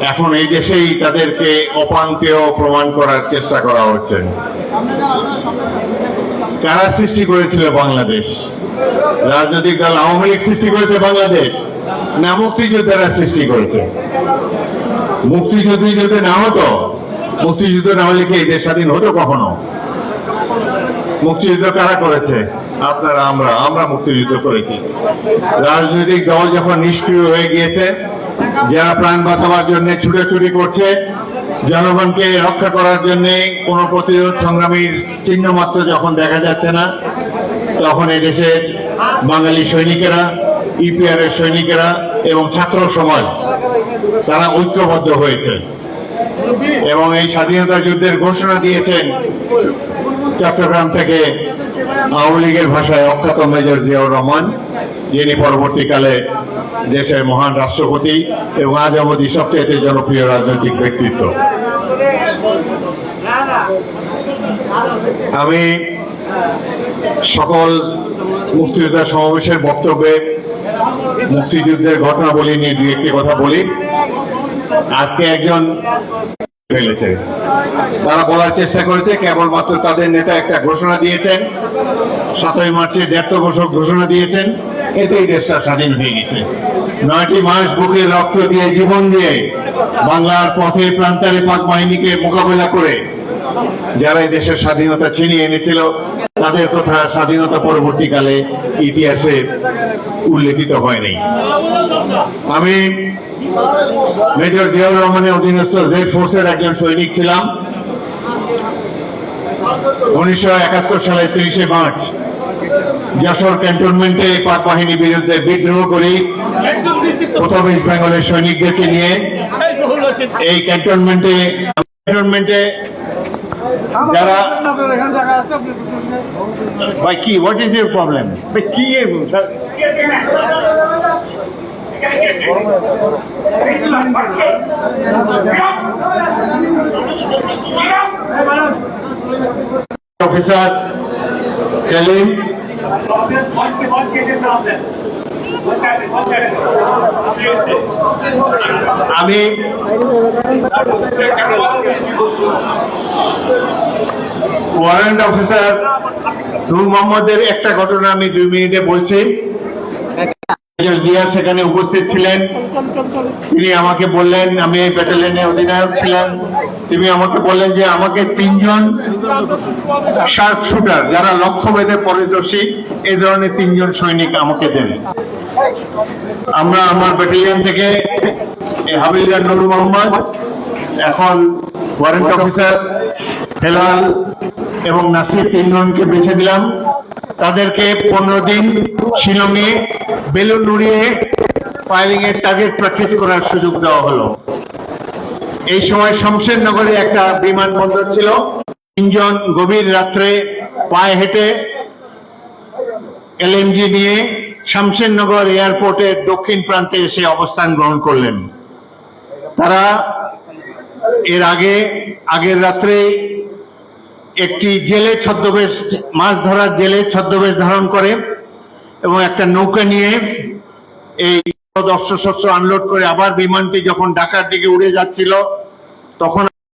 এখন এই দেশেই তাদেরকে অপাঙ্কেয় প্রমাণ করার চেষ্টা করা হচ্ছে। কারা সৃষ্টি করেছিল বাংলাদেশ? রাজনৈতিক দল আওয়ামী লীগ সৃষ্টি করেছে বাংলাদেশ? না মুক্তিযোদ্ধারা সৃষ্টি করেছে? মুক্তিযুদ্ধ যদি না হতো, মুক্তিযুদ্ধ না হলে কি এই দেশ স্বাধীন হতো কখনো? মুক্তিযুদ্ধ কারা করেছে? আপনারা, আমরা আমরা মুক্তিযুদ্ধ করেছি। রাজনৈতিক দল যখন নিষ্ক্রিয় হয়ে গিয়েছে যারা প্রাণ বাঁচাবার জন্য ছুটোছুটি করছে, জনগণকে রক্ষা করার জন্য কোনো প্রতিরোধ সংগ্রামীর চিহ্ন মাত্র যখন দেখা যাচ্ছে না, তখন এদেশের বাঙালি সৈনিকেরা ইপিআর এর সৈনিকেরা এবং ছাত্র সমাজ, তারা ঐক্যবদ্ধ হয়েছে। এবং এই স্বাধীনতা যুদ্ধের ঘোষণা দিয়েছেন চট্টগ্রাম থেকে আওয়ামী লীগের ভাষায় অখ্যাত মেজর জিয়াউর রহমান। যিনি পরবর্তীকালে দেশের মহান রাষ্ট্রপতি এবং আজ অবধি সবচেয়ে জনপ্রিয় রাজনৈতিক ব্যক্তিত্ব। আমি সকল মুক্তিযোদ্ধা সমাবেশের বক্তব্যে মুক্তিযুদ্ধের ঘটনাবলী নিয়ে দু একটি কথা বলি। আজকে একজন ফেলেছে। তারা বলার চেষ্টা করেছে, কেবলমাত্র তাদের নেতা একটা ঘোষণা দিয়েছেন। সাতই মার্চে দেড়শো বছর ঘোষণা দিয়েছেন, এতেই দেশটা স্বাধীন হয়ে গেছে। নয়টি মাস বুকে রক্ত দিয়ে জীবন দিয়ে বাংলার পথে প্রান্তারে পাক বাহিনীকে মোকাবেলা করে যারা এই দেশের স্বাধীনতা ছিনিয়ে এনেছিল, তাদের কথা স্বাধীনতা পরবর্তীকালে ইতিহাসে উল্লেখিত হয়নি। আমি মেজর জিয়াউর রহমানের অধীনস্থ জেড ফোর্সের একজন সৈনিক ছিলাম। উনিশশো একাত্তর সালের তিরিশে মার্চ, যশোর ক্যান্টনমেন্টে পাক বাহিনীর বিরুদ্ধে বিদ্রোহ করি। প্রথম ইস্ট বেঙ্গলের সৈনিকদেরকে নিয়ে এই ক্যান্টনমেন্টে ক্যান্টনমেন্টে যারা ভাই কি হোয়াট ইজ ইউর প্রবলেম ভাই কি অফিসার সেলিম আমি ওয়ারেন্ট অফিসার নূর মোহাম্মদের একটা ঘটনা আমি দুই মিনিটে বলছি। সেখানে উপস্থিত ছিলেন। তিনি আমাকে বললেন, আমি এই ব্যাটালিয়নের অধিনায়ক ছিলাম। তিনি আমাকে বললেন যে আমাকে তিনজন শার্প শুটার যারা লক্ষ্যভেদে এই ধরনের তিনজন সৈনিক আমাকে দেন। আমরা আমার ব্যাটালিয়ন থেকে হাবিলদার নুর মোহাম্মদ, এখন ওয়ারেন্ট অফিসার হেলাল এবং নাসির তিনজনকে বেছে দিলাম তাদেরকে পনেরো দিন শিলংয়ে বেলুন উড়িয়ে ফায়ারিং এর টার্গেট প্র্যাকটিস করার সুযোগ দেওয়া হলো। এই সময় শমশেরনগরে একটা বিমানবন্দর ছিল। তিনজন গভীর রাত্রে পায়ে হেঁটে এলএমজি নিয়ে শামশেরনগর এয়ারপোর্টের দক্ষিণ প্রান্তে এসে অবস্থান গ্রহণ করলেন। তারা এর আগে, আগের রাত্রে একটি জেলে ছদ্মবেশ, মাছ ধরার জেলে ছদ্মবেশ ধারণ করে এবং একটা নৌকা নিয়ে এই অস্ত্র শস্ত্র আনলোড করে আবার বিমানটি যখন ঢাকার দিকে উড়ে যাচ্ছিল, তখন